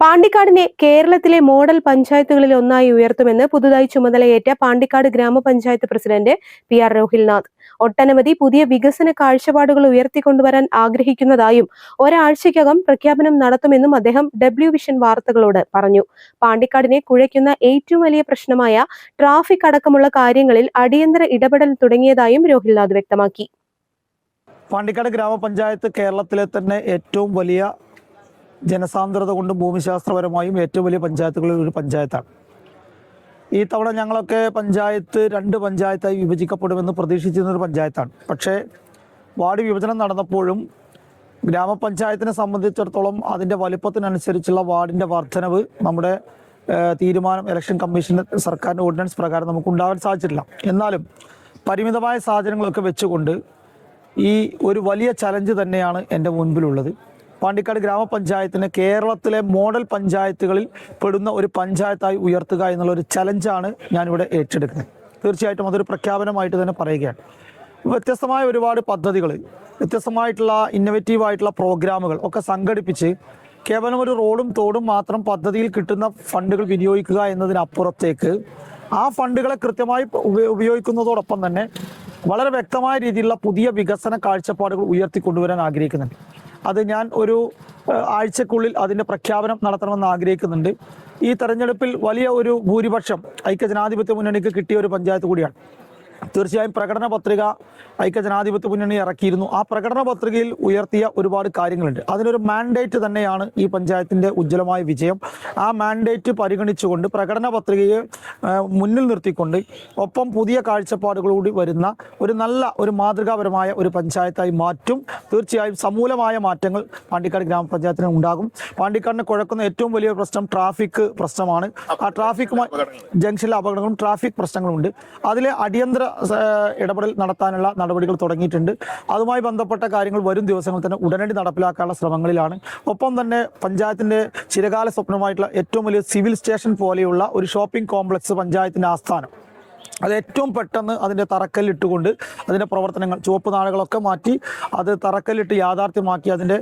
പാണ്ടിക്കാടിനെ കേരളത്തിലെ മോഡൽ പഞ്ചായത്തുകളിൽ ഒന്നായി ഉയർത്തുമെന്ന് പുതുതായി ചുമതലയേറ്റ പാണ്ടിക്കാട് ഗ്രാമപഞ്ചായത്ത് പ്രസിഡന്റ് പി ആർ രോഹിൽനാഥ്. ഒട്ടനവധി പുതിയ വികസന കാഴ്ചപ്പാടുകൾ ഉയർത്തിക്കൊണ്ടുവരാൻ ആഗ്രഹിക്കുന്നതായും ഒരാഴ്ചയ്ക്കകം പ്രഖ്യാപനം നടത്തുമെന്നും അദ്ദേഹം ഡബ്ല്യു വിഷൻ വാർത്തകളോട് പറഞ്ഞു. പാണ്ടിക്കാടിനെ കുഴയ്ക്കുന്ന ഏറ്റവും വലിയ പ്രശ്നമായ ട്രാഫിക് അടക്കമുള്ള കാര്യങ്ങളിൽ അടിയന്തര ഇടപെടൽ തുടങ്ങിയതായും രോഹിൽനാഥ് വ്യക്തമാക്കി. പാണ്ടിക്കാട് ഗ്രാമപഞ്ചായത്ത് കേരളത്തിലെ തന്നെ ഏറ്റവും വലിയ ജനസാന്ദ്രത കൊണ്ടും ഭൂമിശാസ്ത്രപരമായും ഏറ്റവും വലിയ പഞ്ചായത്തുകളിൽ ഒരു പഞ്ചായത്താണ്. ഈ തവണ ഞങ്ങളൊക്കെ പഞ്ചായത്ത് രണ്ട് പഞ്ചായത്തായി വിഭജിക്കപ്പെടുമെന്ന് പ്രതീക്ഷിച്ചിരുന്ന ഒരു പഞ്ചായത്താണ്. പക്ഷേ വാർഡ് വിഭജനം നടന്നപ്പോഴും ഗ്രാമപഞ്ചായത്തിനെ സംബന്ധിച്ചിടത്തോളം അതിന്റെ വലിപ്പത്തിനനുസരിച്ചുള്ള വാർഡിന്റെ വർധനവ് നമ്മുടെ തീരുമാനം ഇലക്ഷൻ കമ്മീഷന്റെ സർക്കാരിന്റെ ഓർഡിനൻസ് പ്രകാരം നമുക്ക് ഉണ്ടാകാൻ സാധിച്ചിട്ടില്ല. എന്നാലും പരിമിതമായ സാഹചര്യങ്ങളൊക്കെ വെച്ചുകൊണ്ട് ഈ ഒരു വലിയ ചലഞ്ച് തന്നെയാണ് എന്റെ മുൻപിലുള്ളത്. പാണ്ടിക്കാട് ഗ്രാമപഞ്ചായത്തിന് കേരളത്തിലെ മോഡൽ പഞ്ചായത്തുകളിൽ പെടുന്ന ഒരു പഞ്ചായത്തായി ഉയർത്തുക എന്നുള്ള ഒരു ചലഞ്ചാണ് ഞാനിവിടെ ഏറ്റെടുക്കുന്നത്. തീർച്ചയായിട്ടും അതൊരു പ്രഖ്യാപനമായിട്ട് തന്നെ പറയുകയാണ്. വ്യത്യസ്തമായ ഒരുപാട് പദ്ധതികൾ വ്യത്യസ്തമായിട്ടുള്ള ഇന്നൊവേറ്റീവ് ആയിട്ടുള്ള പ്രോഗ്രാമുകൾ ഒക്കെ സംഘടിപ്പിച്ച് കേവലം ഒരു റോഡും തോടും മാത്രം പദ്ധതിയിൽ കിട്ടുന്ന ഫണ്ടുകൾ വിനിയോഗിക്കുക എന്നതിനപ്പുറത്തേക്ക് ആ ഫണ്ടുകളെ കൃത്യമായി ഉപയോഗിക്കുന്നതോടൊപ്പം തന്നെ വളരെ വ്യക്തമായ രീതിയിലുള്ള പുതിയ വികസന കാഴ്ചപ്പാടുകൾ ഉയർത്തിക്കൊണ്ടുവരാൻ ആഗ്രഹിക്കുന്നുണ്ട്. അത് ഞാൻ ഒരു ആഴ്ചക്കുള്ളിൽ അതിന്റെ പ്രഖ്യാപനം നടത്തണമെന്ന് ആഗ്രഹിക്കുന്നുണ്ട്. ഈ തെരഞ്ഞെടുപ്പിൽ വലിയ ഒരു ഭൂരിപക്ഷം ഐക്യജനാധിപത്യ മുന്നണിക്ക് കിട്ടിയ ഒരു പഞ്ചായത്ത് കൂടിയാണ്. തീർച്ചയായും പ്രകടന പത്രിക ഐക്യജനാധിപത്യ മുന്നണി ഇറക്കിയിരുന്നു. ആ പ്രകടന പത്രികയിൽ ഉയർത്തിയ ഒരുപാട് കാര്യങ്ങളുണ്ട്. അതിനൊരു മാൻഡേറ്റ് തന്നെയാണ് ഈ പഞ്ചായത്തിന്റെ ഉജ്ജ്വലമായ വിജയം. ആ മാൻഡേറ്റ് പരിഗണിച്ചുകൊണ്ട് പ്രകടന പത്രികയെ മുന്നിൽ നിർത്തിക്കൊണ്ട് ഒപ്പം പുതിയ കാഴ്ചപ്പാടുകളോടി വരുന്ന ഒരു നല്ല ഒരു മാതൃകാപരമായ ഒരു പഞ്ചായത്തായി മാറ്റും. തീർച്ചയായും സമൂലമായ മാറ്റങ്ങൾ പാണ്ടിക്കാട് ഗ്രാമപഞ്ചായത്തിന് ഉണ്ടാകും. പാണ്ടിക്കാടിനെ കുഴക്കുന്ന ഏറ്റവും വലിയ പ്രശ്നം ട്രാഫിക് പ്രശ്നമാണ്. ആ ട്രാഫിക് ജംഗ്ഷനിലെ അപകടങ്ങളും ട്രാഫിക് പ്രശ്നങ്ങളുമുണ്ട്. അതിലെ അടിയന്തര ഇടപെടൽ നടത്താനുള്ള നടപടികൾ തുടങ്ങിയിട്ടുണ്ട്. അതുമായി ബന്ധപ്പെട്ട കാര്യങ്ങൾ വരും ദിവസങ്ങളിൽ തന്നെ ഉടനടി നടപ്പിലാക്കാനുള്ള ശ്രമങ്ങളിലാണ്. ഒപ്പം തന്നെ പഞ്ചായത്തിന്റെ ചിരകാല സ്വപ്നമായിട്ടുള്ള ഏറ്റവും വലിയ സിവിൽ സ്റ്റേഷൻ പോലെയുള്ള ഒരു ഷോപ്പിംഗ് കോംപ്ലക്സ് പഞ്ചായത്തിന്റെ ആസ്ഥാനം. അത് ഏറ്റവും പെട്ടെന്ന് അതിന്റെ തറക്കല്ലിട്ടുകൊണ്ട് അതിന്റെ പ്രവർത്തനങ്ങൾ ചുവപ്പ് നാളുകളൊക്കെ മാറ്റി അത് തറക്കല്ലിട്ട് യാഥാർത്ഥ്യമാക്കി അതിന്റെ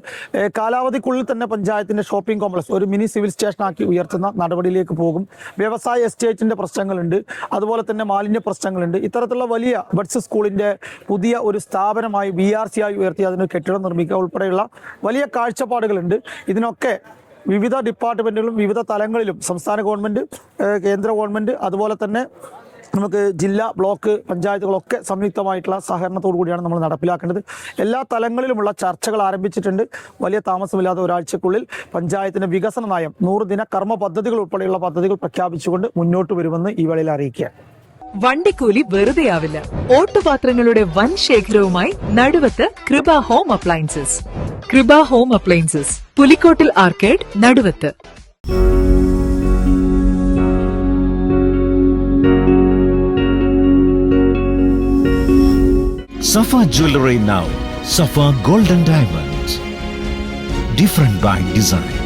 കാലാവധിക്കുള്ളിൽ തന്നെ പഞ്ചായത്തിന്റെ ഷോപ്പിംഗ് കോംപ്ലക്സ് ഒരു മിനി സിവിൽ സ്റ്റേഷനാക്കി ഉയർത്തുന്ന നടപടിയിലേക്ക് പോകും. വ്യവസായ എസ്റ്റേറ്റിന്റെ പ്രശ്നങ്ങളുണ്ട്. അതുപോലെ തന്നെ മാലിന്യ പ്രശ്നങ്ങളുണ്ട്. ഇത്തരത്തിലുള്ള വലിയ ബഡ്സ് സ്കൂളിന്റെ പുതിയ ഒരു സ്ഥാപനമായി ബി ആർ സി ആയി ഉയർത്തി അതിന് കെട്ടിടം നിർമ്മിക്കുക ഉൾപ്പെടെയുള്ള വലിയ കാഴ്ചപ്പാടുകളുണ്ട്. ഇതിനൊക്കെ വിവിധ ഡിപ്പാർട്ട്മെന്റുകളും വിവിധ തലങ്ങളിലും സംസ്ഥാന ഗവൺമെന്റ് കേന്ദ്ര ഗവൺമെന്റ് അതുപോലെ തന്നെ നമുക്ക് ജില്ലാ ബ്ലോക്ക് പഞ്ചായത്തുകളൊക്കെ സംയുക്തമായിട്ടുള്ള സഹകരണത്തോടു കൂടിയാണ് നമ്മൾ നടപ്പിലാക്കേണ്ടത്. എല്ലാ തലങ്ങളിലുമുള്ള ചർച്ചകൾ ആരംഭിച്ചിട്ടുണ്ട്. വലിയ താമസമില്ലാതെ ഒരാഴ്ചക്കുള്ളിൽ പഞ്ചായത്തിന്റെ വികസന നയം നൂറ് ദിന കർമ്മ പദ്ധതികൾ ഉൾപ്പെടെയുള്ള പദ്ധതികൾ പ്രഖ്യാപിച്ചുകൊണ്ട് മുന്നോട്ട് വരുമെന്ന് ഈ വേളയിൽ അറിയിക്കുക വണ്ടിക്കൂലി വെറുതെയാവില്ല. ഓട്ടുപാത്രങ്ങളുടെ വൻ ശേഖരവുമായി Naduvath Kripa home appliances. Kripa home appliances Pulikkottil arcade Naduvath. Safa Jewelry now. Safa Golden Diamonds. Different by design.